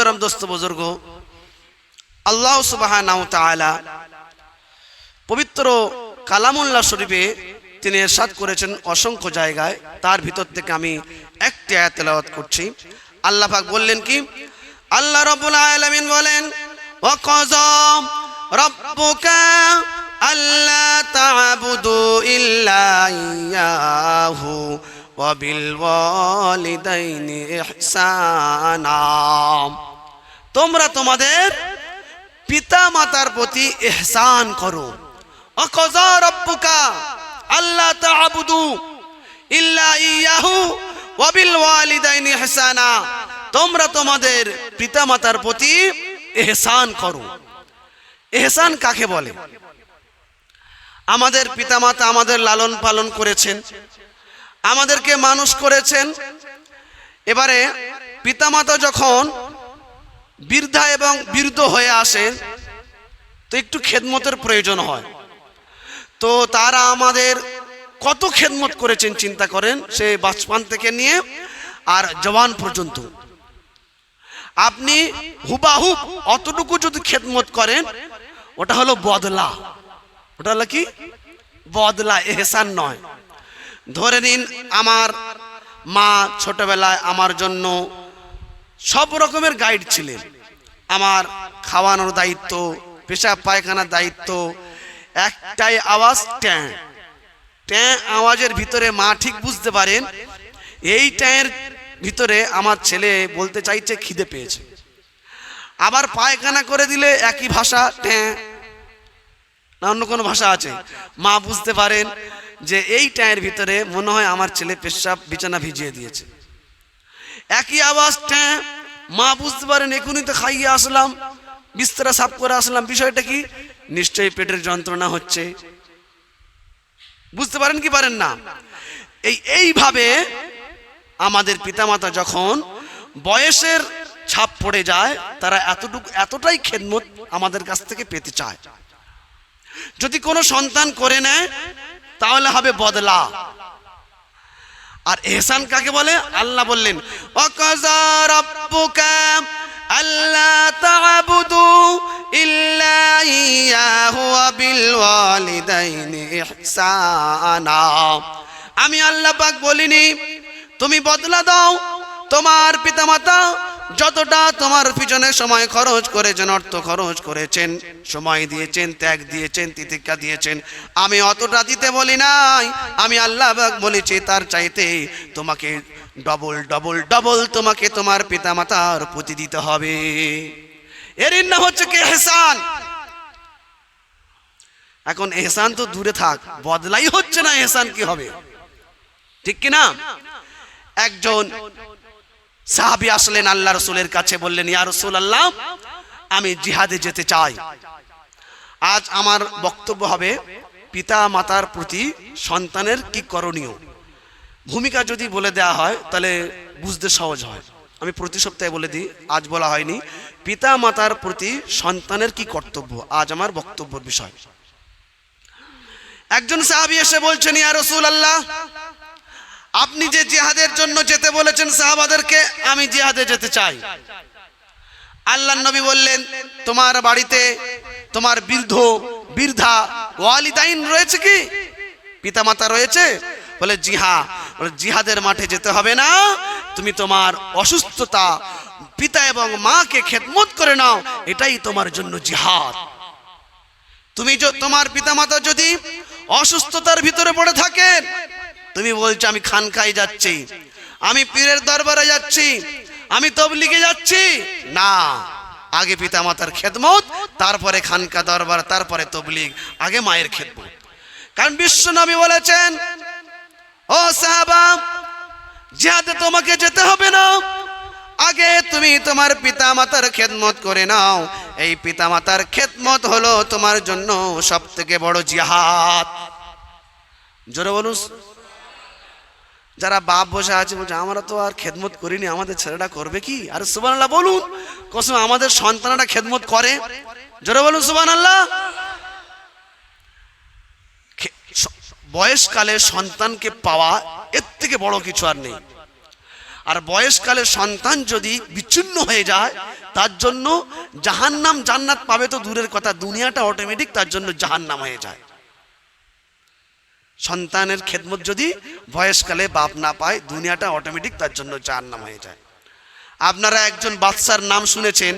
মোহতারাম দোস্ত বুজুর্গ, আল্লাহ সুবাহ পবিত্র কালামুল্লাহ শরীফে তিনি এরশাদ করেছেন অসংখ্য জায়গায়। তার ভিতর থেকে আমি একটি আয়াত তেলাওয়াত করছি। আল্লাহ পাক বললেন কি? আল্লাহ রাব্বুল আলামিন বলেন ওয়াকাযা রাব্বুকা আল্লা তা'বুদু ইল্লা ইয়াহু। তোমরা তোমাদের পিতা মাতার প্রতি এহসান করো। আল্লাহ তা'বুদু ইল্লা ইয়াহু ওয়া বিল ওয়ালিদাইনি ইহসানা। তোমরা তোমাদের পিতা মাতার প্রতি ইহসান করো। ইহসান কাকে বলে? আমাদের পিতামাতা আমাদের লালন পালন করেছেন। আমাদেরকে মানুষ করেছেন। এবারে পিতামাতা যখন বৃদ্ধা এবং বৃদ্ধ হয়ে আসেন তো একটু খেদমতের প্রয়োজন হয়। তো তারা আমাদের কত খেদমত করেছেন চিন্তা করেন, সে বাচপান থেকে নিয়ে আর জওয়ান পর্যন্ত। আপনি হুবাহুব অতটুকু যদি খেদমত করেন, ওটা হলো বদলা। ওটা হলো কি? বদলা, এহসান নয়। ধরে নিন, আমার মা ছোটবেলায় আমার জন্য সব রকমের গাইড ছিলেন। আমার খাওয়ানোর দায়িত্ব, পেশাব পায়খানার দায়িত্ব, একটাই আওয়াজ, ট্যাঁ। ট্যাঁ আওয়াজের ভিতরে মা ঠিক বুঝতে পারেন, এই ট্যাঁর ভিতরে আমার ছেলে বলতে চাইছে, খিদে পেয়েছে। আবার পায়খানা করে দিলে একই ভাষা, ট্যাঁ। না, অন্য কোনো ভাষা আছে। মা বুঝতে পারেন যে এই ট্যাঁর ভিতরে মনে হয় আমার ছেলে পেশাব বিছানা ভিজিয়ে দিয়েছে। একই আওয়াজ ট্যাঁ মা বুঝতে পারেন, এখনই তো খাইয়ে আসলাম, বিস্তরা সাফ করে আসলাম। বিষয়টা কি? নিশ্চয়ই পেটের যন্ত্রণা হচ্ছে। বুঝতে পারেন কি পারেন না? এই, এইভাবে আমাদের পিতামাতা যখন বয়সের ছাপ পড়ে যায়, তারা এতটুকু, এতটাই খেদমত আমাদের কাছ থেকে পেতে চায়। যদি কোনো সন্তান করে নেয় তাহলে হবে বদলা। আর এহসান কাকে বলে? আল্লাহ বললেন ওয়াকাযা রাব্বুকা আল্লা তা'বুদু ইল্লা ইয়াহু ওয়া বিল ওয়ালিদাইনি ইহসানা। আমি আল্লাহ পাক বলিনি, তুমি বদলা দাও, তোমার পিতামাতা যতটা তোমার পিছনে সময় খরচ করেছেন, অর্থ খরচ করেছেন, সময় দিয়েছেন, ত্যাগ দিয়েছেন, তিতিক্ষা দিয়েছেন, আমি অতটা দিতে বলি নাই। আমি আল্লাহ বলেছি, তার চাইতে তোমাকে ডবল ডবল ডবল তোমাকে তোমার পিতামাতার প্রতি দিতে হবে। এর নাম হচ্ছে কি এহসান। এখন এহসান তো দূরে থাক, বদলাই হচ্ছে না এহসান কি হবে? ঠিক কি না একজন সাহাবি আসলেন আল্লাহ রসুলের কাছে, বললেন, ইয়া রসুল আল্লাহ আমি জিহাদে যেতে চাই। আজ আমার বক্তব্য হবে পিতা মাতার প্রতি সন্তানের কি করণীয়? ভূমিকা যদি বলে দেয়া হয়, তাহলে বুঝতে সহজ হয়। আমি প্রতি সপ্তাহে বলে দিই, আজ বলা হয়নি, পিতা মাতার প্রতি সন্তানের কি কর্তব্য? আজ আমার বক্তব্যের বিষয়। একজন সাহাবি এসে বলছেন, ইয়া রসুল আল্লাহ আপনি যে জিহাদের জন্য যেতে বলেছেন সাহাবাদেরকে, আমি জিহাদে যেতে চাই। আল্লাহ নবী বললেন, তোমার বাড়িতে তোমার বৃদ্ধ, বৃদ্ধা, ওয়ালিদাইন রয়েছে কি? পিতামাতা রয়েছে? বলে, জিহা। বলে, জিহাদের মাঠে যেতে হবে না। তুমি তোমার অসুস্থতা পিতা এবং মাকে খেদমত করে নাও। এটাই তোমার জন্য জিহাদ। তুমি তোমার পিতামাতা যদি অসুস্থতার ভিতরে পড়ে থাকেন তুমি বলছো আমি খানকায় যাচ্ছি। আমি পীরের দরবারে যাচ্ছি। আমি তবলিগে যাচ্ছি। না, আগে পিতামাতার খেদমত, তারপরে খানকা দরবার, তারপরে তবলিগ, আগে মায়ের খেদমত। কারণ বিশ্ব নবী বলেছেন, ও সাহাবা, জিহাদে তোমাকে যেতে হবে না। আগে তুমি তোমার পিতা মাতার খেদমত করে নাও। এই পিতা মাতার খেদমত হলো তোমার জন্য সব থেকে বড় জিহাদ। জোরে বলুন যারা বাপ বসে আছে বলছে, আমরা তো আর খেদমত করিনি, আমাদের ছেলেটা করবে কি? আর সুবান আল্লাহ বলুন। কসম, আমাদের সন্তানরা খেদমত করে। জোরে বলুন সুবান আল্লাহ বয়সকালে সন্তানকে পাওয়া এর থেকে বড় কিছু আর নেই। আর বয়সকালে সন্তান যদি বিচ্ছিন্ন হয়ে যায়, তার জন্য জাহান্নাম জান্নাত পাবে তো দূরের কথা, দুনিয়াটা অটোমেটিক তার জন্য জাহান্নাম হয়ে যায়। সন্তানের খেদমত যদি বয়সকালে বাপ না পায়, দুনিয়াটা অটোমেটিক তার জন্য জাহান্নাম হয়ে যায়। আপনারা একজন বাদশার নাম শুনেছেন,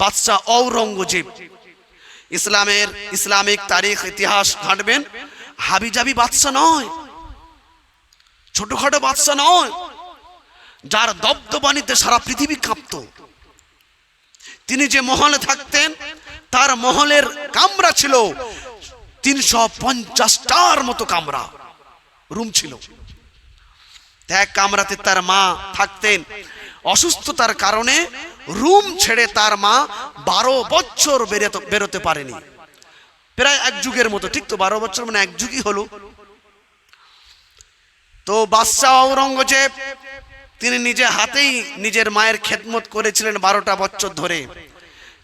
বাদশাহ ঔরঙ্গজেব। ইসলামের ইসলামিক তারিখ, ইতিহাস ঘাঁটবেন, হাবিজাবি বাদশা নয়, ছোটখাটো বাদশা নয়, যার দব্দবাণীতে সারা পৃথিবী কাঁপত। তিনি যে মহলে থাকতেন, তার মহলের কামরা ছিল তিনশো পঞ্চাশটার মতো কামরা। রুম ছিল। এক কামরাতে তার মা থাকতেন। অসুস্থতার কারণে রুম ছেড়ে তার মা বারো বছর বেরোতে বেরোতে পারেনি। প্রায় এক যুগের মতো, ঠিক তো? বারো বছর মানে এক যুগই হলো। তো বাদশাহ ঔরঙ্গজেব, তিনি নিজে হাতেই নিজের মায়ের খেদমত করেছিলেন বারোটা বছর ধরে।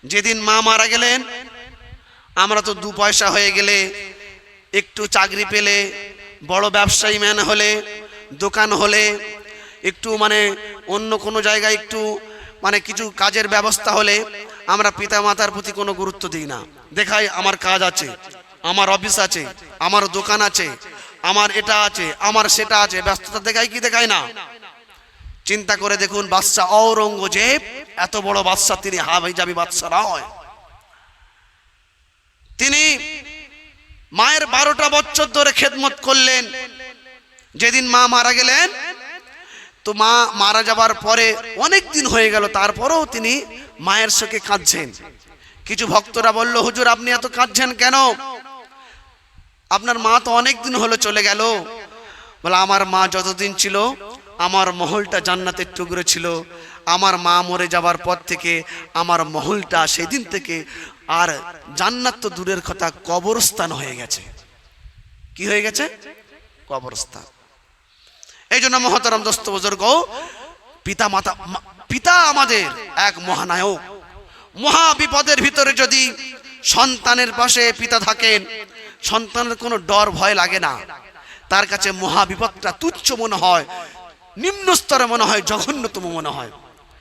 যেদিন মা মারা গেলেন আমরা তো দু পয়সা হয়ে গেলে, একটু চাকরি পেলে, বড় ব্যবসায়ী ম্যান হলে, দোকান হলে, একটু মানে অন্য কোনো জায়গায় একটু মানে কিছু কাজের ব্যবস্থা হলে আমরা পিতা মাতার প্রতি কোনো গুরুত্ব দিই না। দেখাই আমার কাজ আছে, আমার অফিস আছে, আমার দোকান আছে, আমার এটা আছে, আমার সেটা আছে, ব্যস্ততা দেখাই কি দেখায় না? চিন্তা করে দেখুন বাদশাহ ঔরঙ্গজেব, এত বড় বাদশাহ তিনি হাবাই যাবি বাদশাহ নয়। তিনি মায়ের বারোটা বছর ধরে খেদমত করলেন। যেদিন মা মারা গেলেন, তো মা মারা যাবার পরে অনেক দিন হয়ে গেল, তারপরেও তিনি মায়ের শোকে কাঁদছেন। কিছু ভক্তরা বলল, হুজুর, আপনি এত কাঁদছেন কেন? আপনার মা তো অনেক দিন হলো চলে গেল। বলে, আমার মা যতদিন ছিল, আমার মহলটা জান্নাতের টুকরো ছিল। আমার মা মরে যাবার পর থেকে আমার মহলটা সেদিন থেকে আর জান্নাত তো দূরের কথা, কবরস্থান হয়ে গেছে। কি হয়ে গেছে? কবরস্থান। এই জন্য মহতরম দোস্ত বুজুর্গ পিতা মাতা পিতা আমাদের এক মহানায়ক। মহা বিপদের ভিতরে যদি সন্তানের পাশে পিতা থাকেন, সন্তানের কোনো ডর, ভয় লাগে না। তার কাছে মহা বিপদটা তুচ্ছ মনে হয়, নিম্ন স্তরে মনে হয়, জঘন্যতম মনে হয়।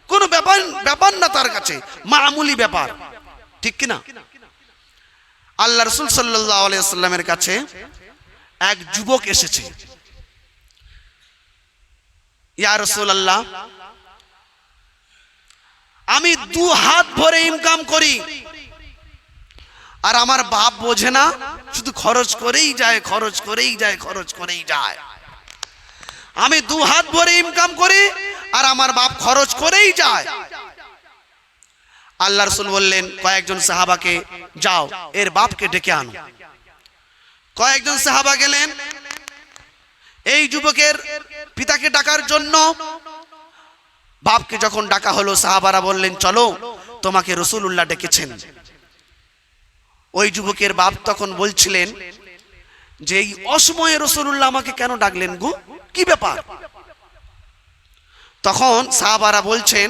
কোনো ব্যাপার ব্যাপার না তার কাছে, মামুলি ব্যাপার। ঠিক কিনা? আল্লাহ রসুল সাল্লাহ আলিয়াল্লামের কাছে এক যুবক এসেছে। ইয়া রসুল আল্লাহ আমি দু হাত ভরে ইনকাম করি, আর আমার বাপ বোঝে না, শুধু খরচ করেই যায়, খরচ করেই যায়, খরচ করেই যায়। আমি দু হাত ভরে ইনকাম করি, আর আমার বাপ খরচ করেই যায়। আল্লাহ রসুল বললেন, কয়েকজন সাহাবাকে যাও, এর বাপকে ডেকে আনো। কয়েকজন সাহাবা গেলেন, এই যুবকের পিতাকে ডাকার জন্য বাপকে যখন ডাকা হলো, সাহাবারা বললেন, চলো, তোমাকে রসুল্লাহ ডেকেছেন। ওই যুবকের বাপ তখন বলছিলেন, যে এই অসময়ে রসুল্লাহ আমাকে কেন ডাকলেন গু? কি ব্যাপার? তখন সাহাবারা বলছেন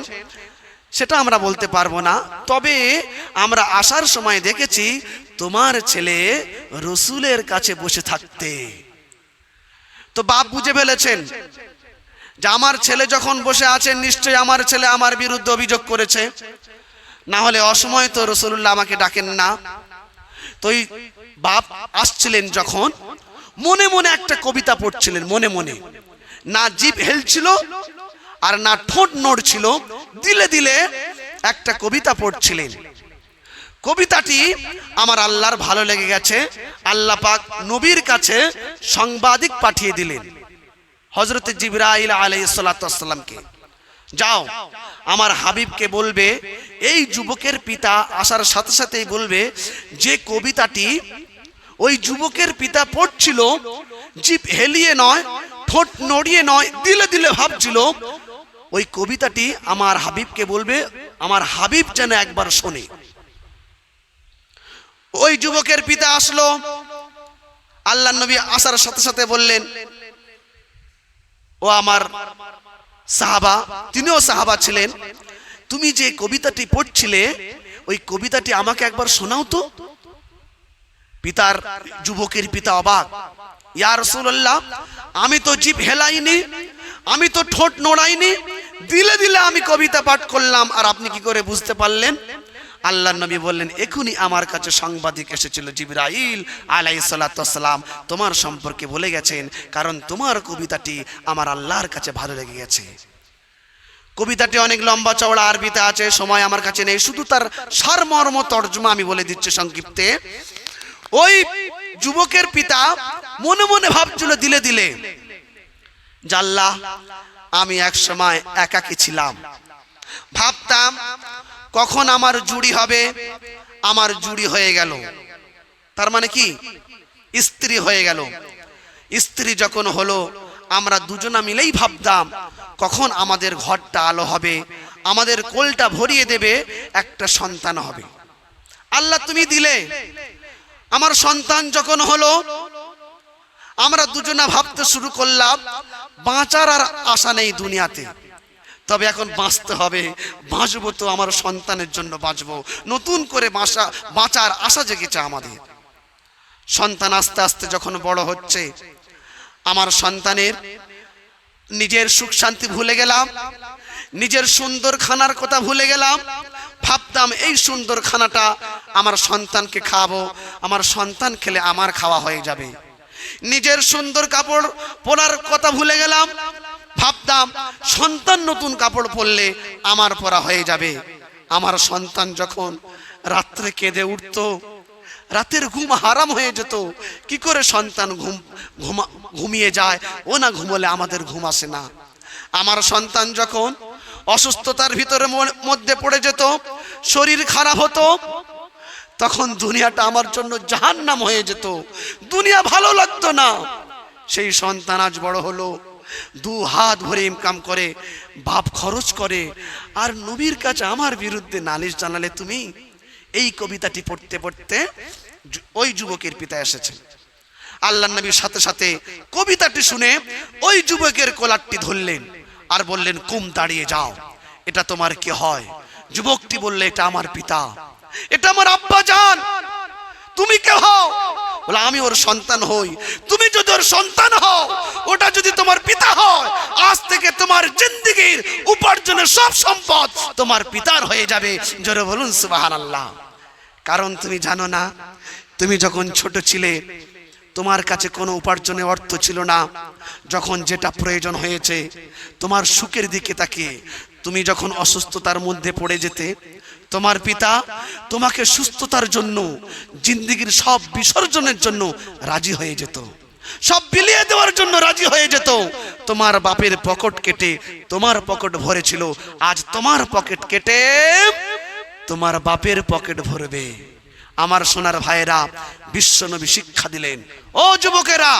সেটা আমরা বলতে পারব না। তবে আমরা আসার সময় দেখেছি তোমার ছেলে রসুলের কাছে বসে থাকতে। তো বাপ বুঝে ফেলেছেন যে আমার ছেলে যখন বসে আছেন নিশ্চয়ই আমার ছেলে আমার বিরুদ্ধে অভিযোগ করেছে। না হলে অসময় তো রসুল্লাহ আমাকে ডাকেন না। তো বাপ আসছিলেন যখন, মনে মনে একটা কবিতা পড়ছিলেন, মনে মনে। না জিভ হেলছিল আর না ঠোঁট নড়ছিল দিলে দিলে একটা কবিতা পড়ছিলেন। কবিতাটি আমার আল্লাহর ভালো লেগে গেছে, আল্লাহ পাক নবীর কাছে সাংবাদিক পাঠিয়ে দিলেন। হজরত জিবরাইল আলাইসাল্লামকে যাও, আমার হাবিবকে বলবে, এই যুবকের পিতা আসার সাথে সাথেই বলবে, যে কবিতাটি ওই যুবকের পিতা পড়ছিল, জিপ হেলিয়ে নয়, ঠোঁট নড়িয়ে নয়, দিলে দিলে ভাবছিল ওই কবিতাটি আমার হাবিবকে বলবে, আমার হাবিব যেন একবার শোনে। ওই যুবকের পিতা আসলো। আল্লাহ নবী আসার সাথে সাথে বললেন, ও আমার সাহাবা, তিনিও সাহাবা ছিলেন। তুমি যে কবিতাটি পড়ছিলে, ওই কবিতাটি আমাকে একবার শোনাও তো। পিতার, যুবকের পিতা অবাক, ইয়া রাসূলুল্লাহ, আমি তো জিভ হেলাইনি আমি তো ঠোঁট নড়াইনি। দিলে দিলে আমি কবিতা পাঠ করলাম, আর আপনি কি করে বুঝতে পারলেন? আল্লাহ নবী বললেন এখনই আমার কাছে সাংবাদিক এসেছিল জিবরাইল আলাই সালাতাম তোমার সম্পর্কে বলে গেছেন, কারণ তোমার কবিতাটি আমার আল্লাহর কাছে ভালো লেগে গেছে। কবিতাটি অনেক লম্বা চওড়া আরবিতে আছে, সময় আমার কাছে নেই। শুধু তার সারমর্ম তর্জমা আমি বলে দিচ্ছি সংক্ষিপ্তে। ওই যুবকের পিতা মনে মনে ভাবছিল, দিলে দিলে। জাল্লা, আমি এক সময় একাকি ছিলাম। ভাবতাম, কখন আমার জুড়ি হবে, আমার জুড়ি হয়ে গেল। তার মানে কি? স্ত্রী হয়ে গেল। স্ত্রী যখন হলো, আমরা দুজনা মিলেই ভাবতাম, কখন আমাদের ঘরটা আলো হবে, আমাদের কোলটা ভরিয়ে দেবে, একটা সন্তান হবে। আল্লাহ তুমি দিলে। আমার সন্তান যখন হলো আমরা দুজনা ভাবতে শুরু করলাম, বাঁচার আর আশা নেই দুনিয়াতে। তবে এখন বাঁচতে হবে, বাঁচবো তো আমার সন্তানের জন্য বাঁচবো। নতুন করে বাঁচা, বাঁচার আশা জেগেছে আমাদের। সন্তান আস্তে আস্তে যখন বড় হচ্ছে, আমার সন্তানের নিজের সুখ শান্তি ভুলে গেলাম, নিজের সুন্দর খানার কথা ভুলে গেলাম, ভাবতাম এই সুন্দর খানাটা আমার সন্তানকে খাওয়াবো, আমার সন্তান খেলে আমার খাওয়া হয়ে যাবে। নিজের সুন্দর কাপড় পরার কথা ভুলে গেলাম। ভাবতাম, সন্তান নতুন কাপড় পরলে আমার পরা হয়ে যাবে। আমার সন্তান যখন রাত্রে কেঁদে উঠতো, রাতের ঘুম হারাম হয়ে যেত, কি করে সন্তান ঘুম, ঘুমা, ঘুমিয়ে যায়? ও না ঘুমলে আমাদের ঘুম আসে না। আমার সন্তান যখন অসুস্থতার ভিতরে মধ্যে পড়ে যেত, শরীর খারাপ হতো তখন দুনিয়াটা আমার জন্য জাহান্নাম হয়ে যেত। দুনিয়া ভালো লাগতো না। সেই সন্তান আজ বড় হলো। দু হাত ভরে ইনকাম করে, বাপ খরচ করে, আর নবীর কাছে আমার বিরুদ্ধে নালিশ জানালে তুমি এই কবিতাটি পড়তে পড়তে ওই যুবকের পিতা এসেছেন আল্লাহ নবীর সাথে সাথে কবিতাটি শুনে ওই যুবকের কোলারটি ধরলেন আর বললেন, কুম দাঁড়িয়ে যাও, এটা তোমার কি হয়? যুবকটি বললে, এটা আমার পিতা। এটা আমার আব্বা জান। তুমি কে হও? বলে, আমি ওর সন্তান হই। তুমি যদি ওর সন্তান হও, ওটা যদি তোমার পিতা হয়, আজ থেকে তোমার জিন্দিগির উপার্জনের সব সম্পদ তোমার পিতার হয়ে যাবে। জোরে বলুন, সুবহানাল্লাহ। কারণ তুমি জানো না, তুমি যখন ছোট ছিলে, তোমার কাছে কোনো উপার্জনের অর্থ ছিল না। যখন যেটা প্রয়োজন হয়েছে, তোমার সুখের দিকে তাকিয়ে, তুমি যখন অসুস্থতার মধ্যে পড়ে যেতে তোমার পিতা তোমাকে সুস্থতার জন্য, জিন্দিগির সব বিসর্জনের জন্য রাজি হয়ে যেত। সব বিলিয়ে দেওয়ার জন্য রাজি হয়ে যেত। তোমার বাপের পকেট কেটে তোমার পকেট ভরেছিল। আজ তোমার পকেট কেটে তোমার বাপের পকেট ভরবে। আমার সোনার ভাইয়েরা, বিশ্বনবী শিক্ষা দিলেন, ও যুবকেরা,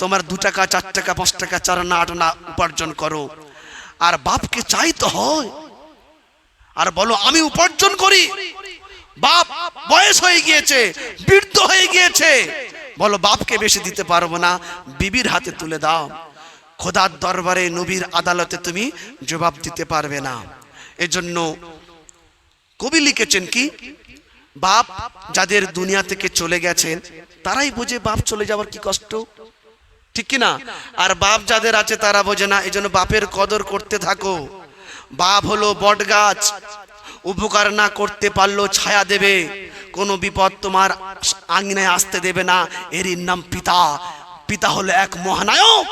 তোমার দু টাকা, চার টাকা, পাঁচ টাকা, চার আনা, আট আনা উপার্জন করো। আর বাপকে চাইতে হয় আর বলো, আমি উপার্জন করি। বাপ বয়স হয়ে গিয়েছে, বৃদ্ধ হয়ে গিয়েছে। বলো, বাপকে বেশি দিতে পারব না, বিবির হাতে তুলে দাও। খোদার দরবারে, নবীর আদালতে তুমি জবাব দিতে পারবে না। এজন্য কবি লিখেছেন কি, বাপ যাদের দুনিয়া থেকে চলে গেছেন, তারাই বোঝে বাপ চলে যাওয়ার কি কষ্ট। ঠিক কি না? আর বাপ যাদের আছে, তারা বোঝে না এই জন্য বাপের কদর করতে থাকো। বাপ হলো বট গাছ উপকার না করতে পারল ছায়া দেবে। কোনো বিপদ তোমার আঙিনায় আসতে দেবে না। এরই নাম পিতা। পিতা হলো এক মহানায়ক।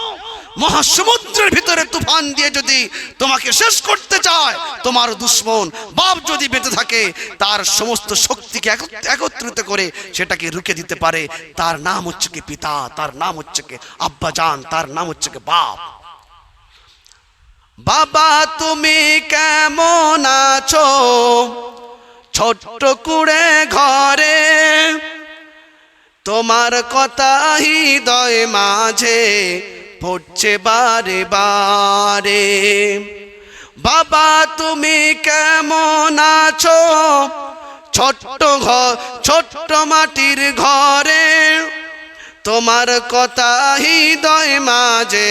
মহাসমুদ্রের ভিতরে তুফান দিয়ে যদি তোমাকে শেষ করতে চায়, তোমার দুশ্মন বাপ যদি বেঁচে থাকে, তার সমস্ত শক্তিকে একত্রিত করে সেটাকে রুখে দিতে পারে। তার নাম হচ্ছে কি পিতা, তার নাম হচ্ছে কি আব্বাজান, তার নাম হচ্ছে কি বাপ। বাবা, তুমি কেমন আছো? ছোট্ট কুড়ে ঘরে। তোমার কথা হৃদয় মাঝে পড়ছে বারে বারে। বাবা, তুমি কেমন আছো? ছোট্ট ঘর, ছোট্ট মাটির ঘরে। তোমার কথা হৃদয় মাঝে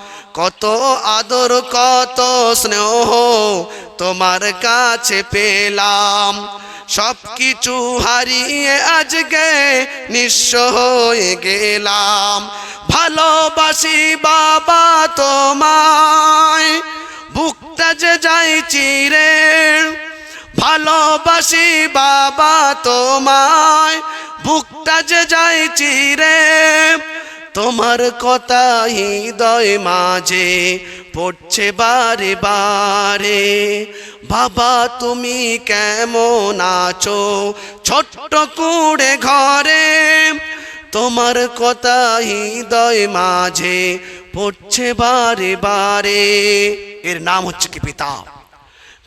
কত আদর, কত স্নেহ তোমার কাছে পেলাম। সব কিছু হারিয়ে আজকে নিঃস্ব হয়ে গেলাম। ভালোবাসি বাবা তোমায় বুকটা যে যাই চিরে। ভালোবাসি বাবা তোমায় বুকটা যে যাই চিরে। তোমার কথা হৃদয় মাঝে পড়ছে বারে বারে। বাবা, তুমি কেমন আছো? ছোট্ট কুড়ে ঘরে তোমার কথা হৃদয় মাঝে পড়ছে বারে বারে। এর নাম হচ্ছে কি পিতা?